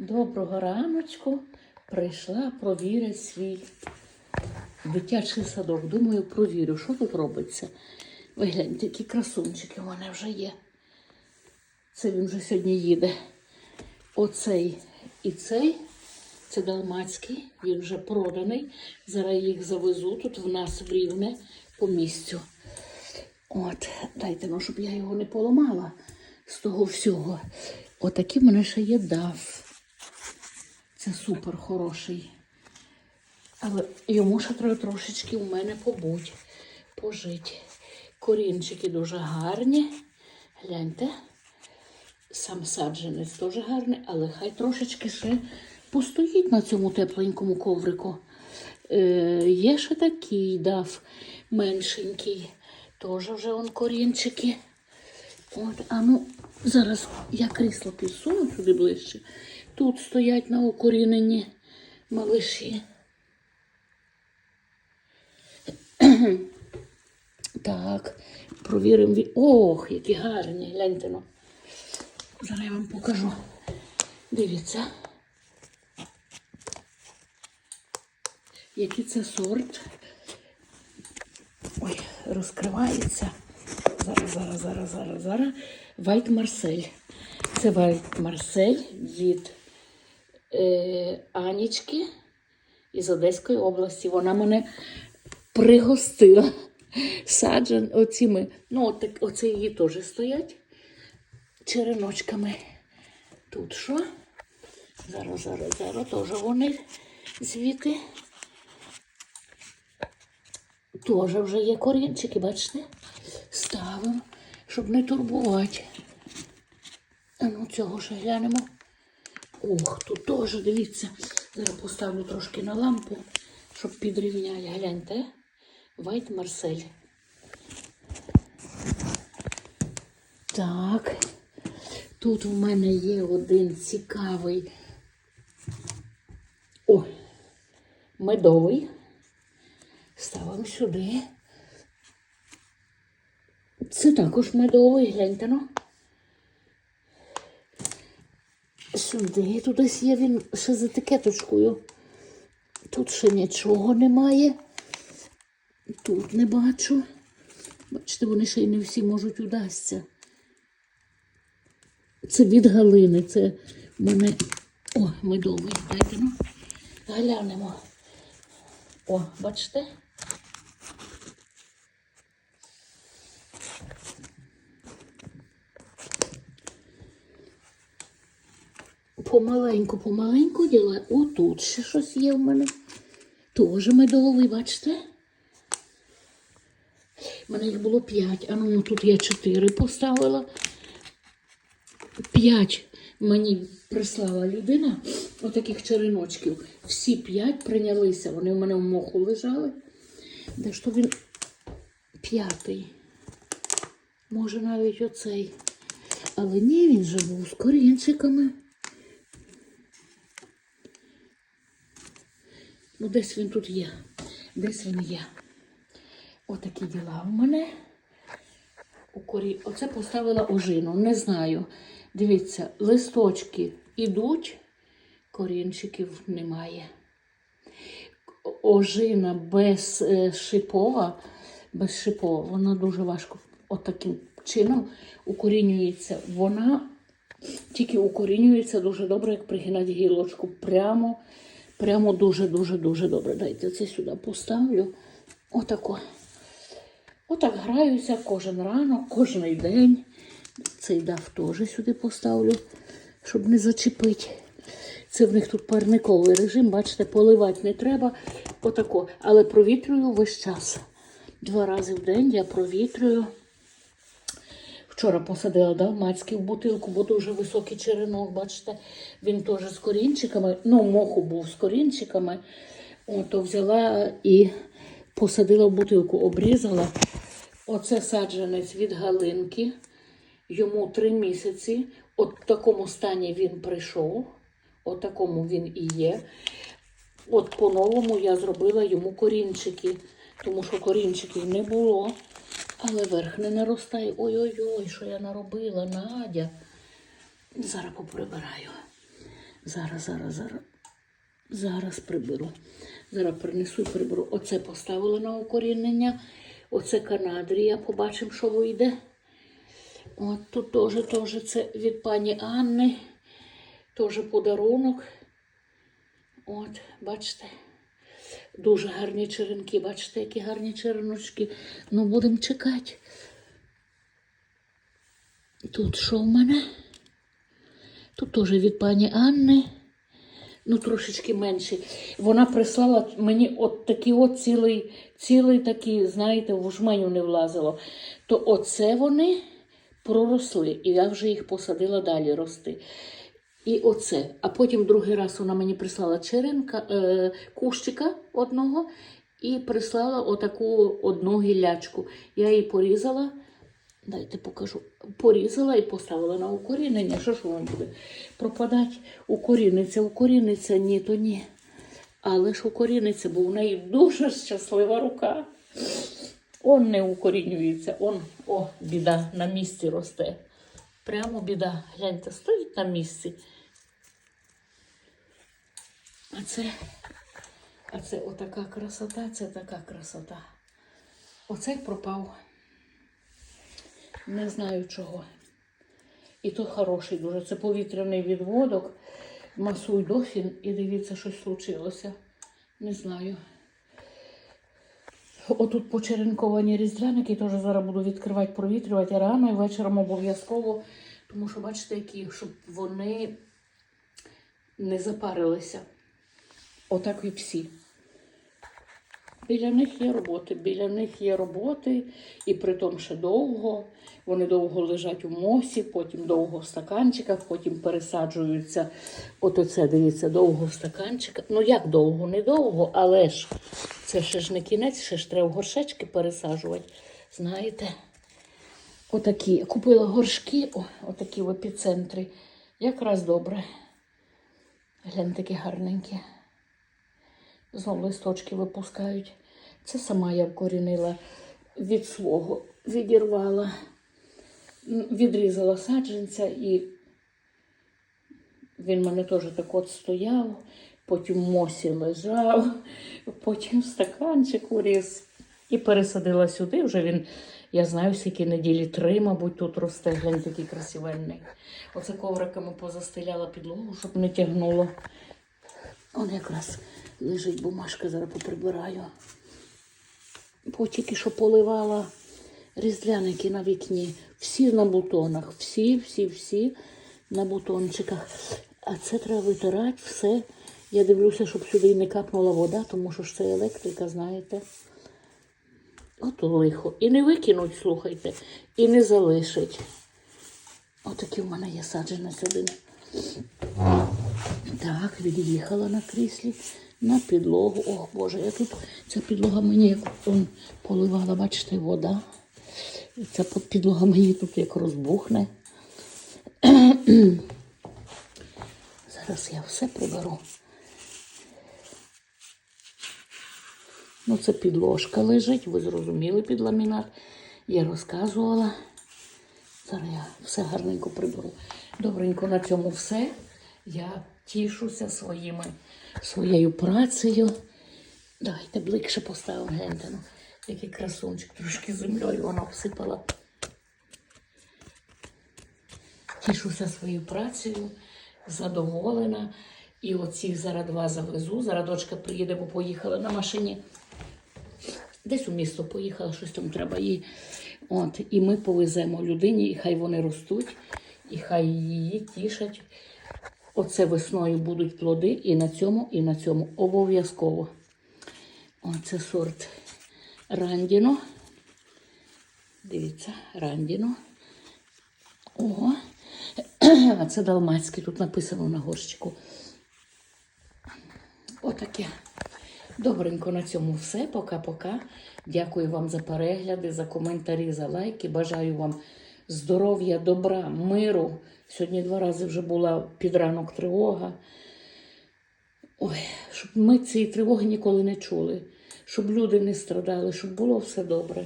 Доброго раночку. Прийшла провірити свій дитячий садок. Думаю, провірю, що тут робиться. Ви гляньте, які красунчики у мене вже є. Це він вже сьогодні їде. Оцей і цей. Це далмацький, він вже проданий. Зараз їх завезу тут в нас в рівне по місцю. От, дайте, ну, щоб я його не поламала з того всього. Отакий в мене ще є дав. Це супер хороший. Але йому ще треба трошечки у мене побудь, пожити. Корінчики дуже гарні. Гляньте. Сам саджанець теж гарний, але хай трошечки ще постоїть на цьому тепленькому коврику. Е, є ще такий дав меншенький. Теж вже он корінчики. От, а ну, зараз я крісло підсуну сюди ближче. Тут стоять на укоріненні малиші. Так, провіримо. ві- Ох, які гарні, гляньте ну. Зараз я вам покажу. Дивіться. Який це сорт. Ой, розкривається. Зараз, зараз, зараз, зараз, зараз. Вайт Марсель. Це Вайт Марсель від Анічки із Одеської області. Вона мене пригостила саджан оціми. Ну, от так, оце її теж стоять череночками. Тут що? Зараз, зараз, зараз теж вони звідти. Теж вже є корінчики, бачите? Ставимо, щоб не турбувати. А ну цього ще глянемо. Ох, тут теж, дивіться. Зараз поставлю трошки на лампу, щоб підрівняти. Гляньте. Вайт Марсель. Так. Тут у мене є один цікавий. О, медовий. Ставимо сюди. Це також медовий, гляньте ну. Сюди, тут десь є він ще з етикеточкою. Тут ще нічого немає. Тут не бачу. Бачите, вони ще й не всі можуть удасться. Це від Галини. Це в мене. О, медовий. Дайте ну. Глянемо. О, бачите? Помаленьку, помаленьку діла. О, тут ще щось є в мене. Теж медовий, бачите? У мене їх було п'ять, а ну тут я чотири поставила. П'ять мені прислала людина, отаких череночків. Всі п'ять прийнялися. Вони в мене в моху лежали. Де ж то він п'ятий? Може навіть оцей. Але ні, він же був з корінчиками. Ну, десь він тут є. Десь він є. Отакі діла у мене. Оце поставила ожину. Не знаю. Дивіться, листочки ідуть, корінчиків немає. Ожина без е, шипова, без шипова, вона дуже важко отаким чином укорінюється. Вона тільки укорінюється дуже добре, як пригинати гілочку. Прямо, прямо дуже-дуже-дуже добре. Дайте це сюди поставлю. Отако. Отак граюся кожен ранок, кожен день. Цей дав теж сюди поставлю, щоб не зачепити. Це в них тут парниковий режим, бачите, поливати не треба. Отако. Але провітрюю весь час. Два рази в день я провітрюю. Вчора посадила далмацький в бутилку, бо дуже високий черенок, бачите, він теж з корінчиками. Ну, моху був з корінчиками. Ото взяла і посадила в бутилку, обрізала. Оце саджанець від Галинки. Йому три місяці. От в такому стані він прийшов. От такому він і є. От по-новому я зробила йому корінчики, тому що корінчиків не було. Але верх не наростає. Ой-ой-ой, що я наробила, Надя. Зараз поприбираю. Зараз, зараз, зараз. Зараз приберу. Зараз принесу і приберу. Оце поставила на укорінення. Оце канадрія. Побачимо, що вийде. От тут теж, теж це від пані Анни. Теж подарунок. От, бачите. Дуже гарні черенки. Бачите, які гарні череночки. Ну, будемо чекати. Тут що в мене? Тут теж від пані Анни. Ну, трошечки менші. Вона прислала мені от такий от цілий, цілий такий, знаєте, в жменю не влазило. То оце вони проросли, і я вже їх посадила далі рости. І оце. А потім другий раз вона мені прислала черенка, е, кущика одного і прислала отаку одну гіллячку. Я її порізала. Дайте покажу. Порізала і поставила на укорінення. Що ж воно буде? Пропадати укоріниться, укоріниться, ні, то ні. Але ж укоріниться, бо в неї дуже щаслива рука. Он не укорінюється, он, о, біда, на місці росте. Прямо біда. Гляньте, стоїть на місці. А це, а це отака красота, це така красота. Оцей пропав. Не знаю чого. І то хороший дуже. Це повітряний відводок. Масуй дофін і дивіться, щось случилося. Не знаю. Отут почеренковані різдвяники, теж зараз буду відкривати, провітрювати рано і вечором обов'язково. Тому що, бачите, які, щоб вони не запарилися. Отак і всі. Біля них є роботи, біля них є роботи, і при тому ще довго. Вони довго лежать у мосі, потім довго в стаканчиках, потім пересаджуються. От оце, дивіться, довго в стаканчиках. Ну як довго? Не довго, але ж це ще ж не кінець, ще ж треба горшечки пересаджувати. Знаєте? Отакі. Купила горшки, о, отакі в епіцентрі. Якраз добре. Глянь, такі гарненькі. Знов листочки випускають. Це сама я вкорінила від свого, відірвала, відрізала саджанця і він мене теж так от стояв, потім в мосі лежав, потім в стаканчик ріс і пересадила сюди. Вже він, я знаю, скільки неділі три, мабуть, тут росте, глянь, такий красивенний. Оце ковриками позастеляла підлогу, щоб не тягнуло. Он якраз лежить бумажка, зараз поприбираю. Бо тільки що поливала різдвяники на вікні. Всі на бутонах, всі, всі, всі на бутончиках. А це треба витирати все. Я дивлюся, щоб сюди не капнула вода, тому що ж це електрика, знаєте. Ото лихо. І не викинуть, слухайте, і не залишить. Отакий в мене є саджанець один. Так, від'їхала на кріслі на підлогу. Ох, Боже, я тут ця підлога мені як он поливала, бачите, вода. Ця підлога мені тут як розбухне. Зараз я все приберу. Ну, це підложка лежить, ви зрозуміли під ламінат. Я розказувала. Зараз я все гарненько приберу. Добренько на цьому все. Я тішуся своїми, своєю працею. Давайте бликше поставимо гляньте. Ну, який красунчик, трошки землею вона обсипала. Тішуся своєю працею, задоволена. І оцих зараз два завезу. Зараз дочка приїде, бо поїхала на машині. Десь у місто поїхала, щось там треба їй. От, і ми повеземо людині, і хай вони ростуть, і хай її тішать. Оце весною будуть плоди і на цьому, і на цьому. Обов'язково. Оце сорт Рандіно. Дивіться, Рандіно. А це далмацький, тут написано на горщику. Отаке. Добренько на цьому все. Пока-пока. Дякую вам за перегляди, за коментарі, за лайки. Бажаю вам здоров'я, добра, миру. Сьогодні два рази вже була під ранок тривога. Ой, щоб ми цієї тривоги ніколи не чули, щоб люди не страдали, щоб було все добре.